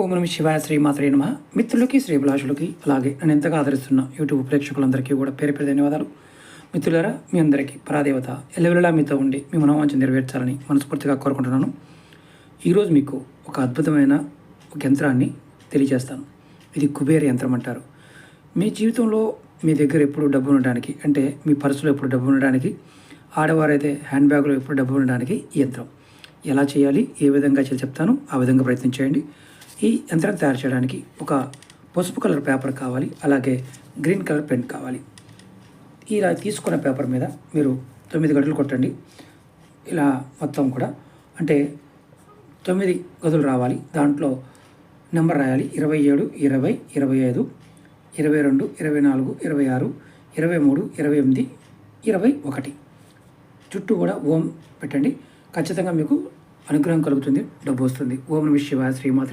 ఓం నమ శివాయ శ్రీమాత్రే నమ. మిత్రులకి శ్రీభిలాషులకి అలాగే నేను ఎంతగా ఆదరిస్తున్న యూట్యూబ్ ప్రేక్షకులందరికీ కూడా పేరు పేరు ధన్యవాదాలు. మిత్రులారా మీ అందరికీ పరాదేవత ఎల్లవెల్లలా మీతో ఉండి మీ మనోవాంఛ నెరవేర్చాలని మనస్ఫూర్తిగా కోరుకుంటున్నాను. ఈరోజు మీకు ఒక అద్భుతమైన ఒక యంత్రాన్ని తెలియజేస్తాను. ఇది కుబేర యంత్రం అంటారు. మీ జీవితంలో మీ దగ్గర ఎప్పుడు డబ్బు ఉండడానికి అంటే మీ పర్సులో ఎప్పుడు డబ్బు ఉండడానికి ఆడవారైతే హ్యాండ్ బ్యాగ్లో ఎప్పుడు డబ్బు ఉండడానికి ఈ యంత్రం. ఎలా చేయాలి ఏ విధంగా చేయాలి చెప్తాను. ఆ విధంగా ప్రయత్నం చేయండి. ఈ యంత్రం తయారు చేయడానికి ఒక పసుపు కలర్ పేపర్ కావాలి అలాగే గ్రీన్ కలర్ పెన్ కావాలి. ఇలా తీసుకున్న పేపర్ మీద మీరు తొమ్మిది గంటలు కొట్టండి. ఇలా మొత్తం కూడా అంటే తొమ్మిది గదులు రావాలి. దాంట్లో నెంబర్ రాయాలి. ఇరవై ఏడు ఇరవై ఇరవై ఐదు ఇరవై రెండు ఇరవై నాలుగు ఇరవై ఆరు ఇరవై మూడు ఇరవై ఎనిమిది ఇరవై ఒకటి. చుట్టూ కూడా ఓం పెట్టండి. ఖచ్చితంగా మీకు అనుగ్రహం కలుగుతుంది డబ్బు వస్తుంది. ఓం నమ శివ శ్రీమాత్రి